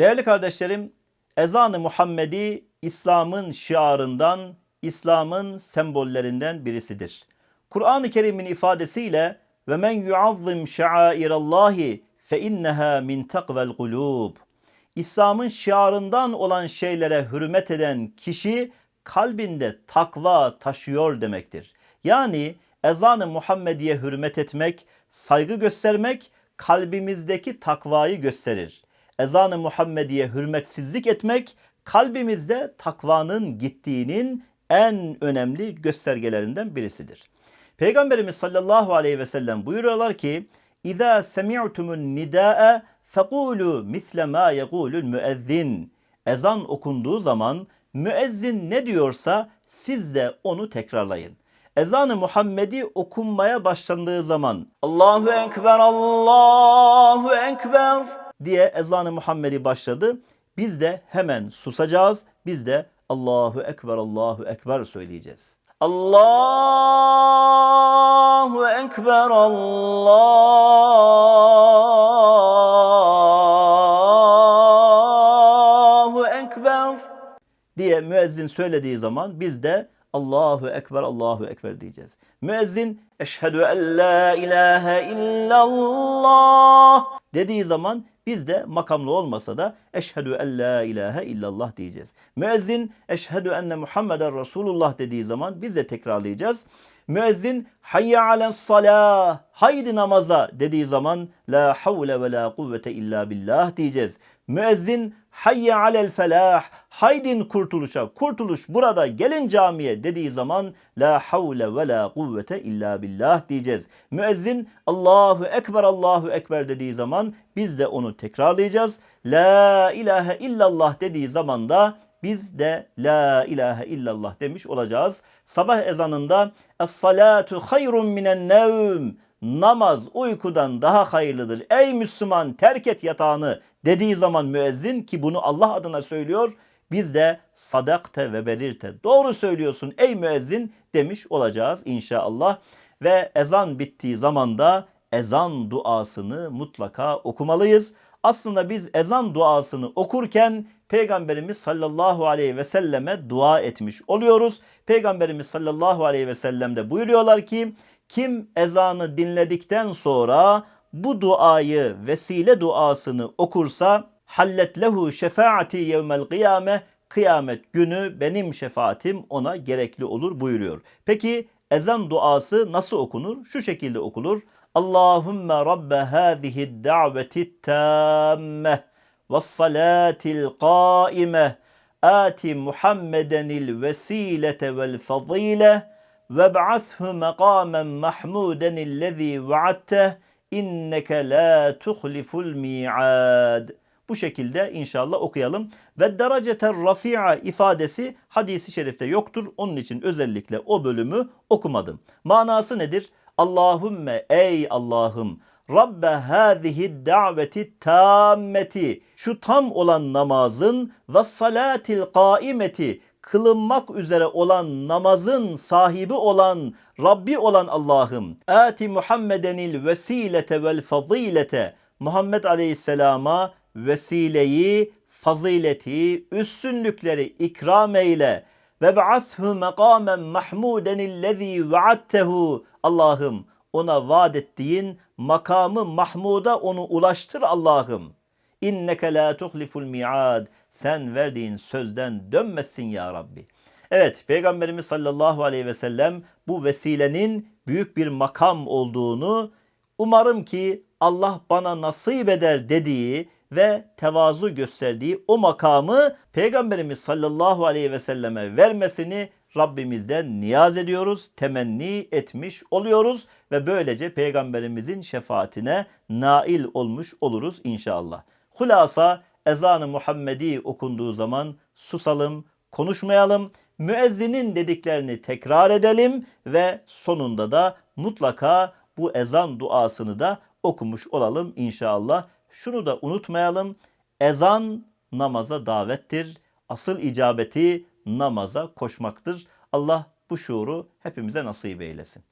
Değerli kardeşlerim, ezan-ı Muhammedi İslam'ın şiarından, İslam'ın sembollerinden birisidir. Kur'an-ı Kerim'in ifadesiyle ve men yuazzim şairallahi fe inneha min takvel kulub. İslam'ın şiarından olan şeylere hürmet eden kişi kalbinde takva taşıyor demektir. Yani ezan-ı Muhammediye hürmet etmek, saygı göstermek kalbimizdeki takvayı gösterir. Ezan-ı Muhammediye hürmetsizlik etmek kalbimizde takvanın gittiğinin en önemli göstergelerinden birisidir. Peygamberimiz sallallahu aleyhi ve sellem buyuruyorlar ki İza semi'tumun nida'a fekulu misle ma yekulul müezzin. Ezan okunduğu zaman müezzin ne diyorsa siz de onu tekrarlayın. Ezan-ı Muhammedi okunmaya başlandığı zaman Allahu Ekber, Allahu Ekber diye ezan-ı Muhammedi başladı. Biz de hemen susacağız. Biz de Allahu Ekber, Allahu Ekber söyleyeceğiz. Allahu Ekber, Allahu Ekber diye müezzin söylediği zaman biz de Allahu Ekber, Allahu Ekber diyeceğiz. Müezzin eşhedü en la ilahe illallah dediği zaman biz de makamlı olmasa da eşhedü en la ilahe illallah diyeceğiz. Müezzin eşhedü enne Muhammeden Resulullah dediği zaman biz de tekrarlayacağız. Müezzin hayye alen salah haydi namaza dediği zaman la havle ve la kuvvete illa billah diyeceğiz. Müezzin hayye alel felah haydin kurtuluşa kurtuluş burada gelin camiye dediği zaman la havle ve la kuvvete illa billah diyeceğiz. Müezzin Allahu ekber Allahu ekber dediği zaman biz de onu tekrarlayacağız. La ilahe illallah dediği zaman da biz de la ilahe illallah demiş olacağız. Sabah ezanında es-salatu hayrun minen nevm namaz uykudan daha hayırlıdır. Ey Müslüman terk et yatağını dediği zaman müezzin ki bunu Allah adına söylüyor. Biz de sadakte ve belirte doğru söylüyorsun ey müezzin demiş olacağız inşallah. Ve ezan bittiği zaman da ezan duasını mutlaka okumalıyız. Aslında biz ezan duasını okurken Peygamberimiz sallallahu aleyhi ve selleme dua etmiş oluyoruz. Peygamberimiz sallallahu aleyhi ve sellem de buyuruyorlar ki kim ezanı dinledikten sonra bu duayı vesile duasını okursa hallet lehu şefaati yevmel kıyame kıyamet günü benim şefaatim ona gerekli olur buyuruyor. Peki ezan duası nasıl okunur? Şu şekilde okunur. Allahümme rabbe hâzihi da'veti tâmme ve salatil qaime ati Muhammedenil vesilete vel fazile ve ba'athu makamen mahmuden illezî vaadteh inneke la tuhliful. Bu şekilde inşallah okuyalım. Ve dereceter rafi'a ifadesi hadisi şerifte yoktur. Onun için özellikle o bölümü okumadım. Manası nedir? Allahümme ey Allah'ım Rabbe hâzihi daveti tammeti şu tam olan namazın ve salatil kaimeti kılınmak üzere olan namazın sahibi olan Rabbi olan Allah'ım. Ati Muhammedenil vesilete vel fazilete. Muhammed Aleyhisselam'a vesileyi, fazileti, üstünlükleri ikram eyle. Ve ba'athu makamen mahmuden illezî vaadtehu. Allah'ım ona vaat ettiğin makamı Mahmud'a onu ulaştır Allah'ım. İnneke la tuhliful mi'ad. Sen verdiğin sözden dönmezsin ya Rabbi. Evet Peygamberimiz sallallahu aleyhi ve sellem bu vesilenin büyük bir makam olduğunu umarım ki Allah bana nasip eder dediği ve tevazu gösterdiği o makamı Peygamberimiz sallallahu aleyhi ve selleme vermesini Rabbimizden niyaz ediyoruz, temenni etmiş oluyoruz ve böylece Peygamberimizin şefaatine nail olmuş oluruz inşallah. Hulasa ezanı Muhammedi okunduğu zaman susalım, konuşmayalım, müezzinin dediklerini tekrar edelim ve sonunda da mutlaka bu ezan duasını da okumuş olalım inşallah. Şunu da unutmayalım. Ezan namaza davettir. Asıl icabeti namaza koşmaktır. Allah bu şuuru hepimize nasip eylesin.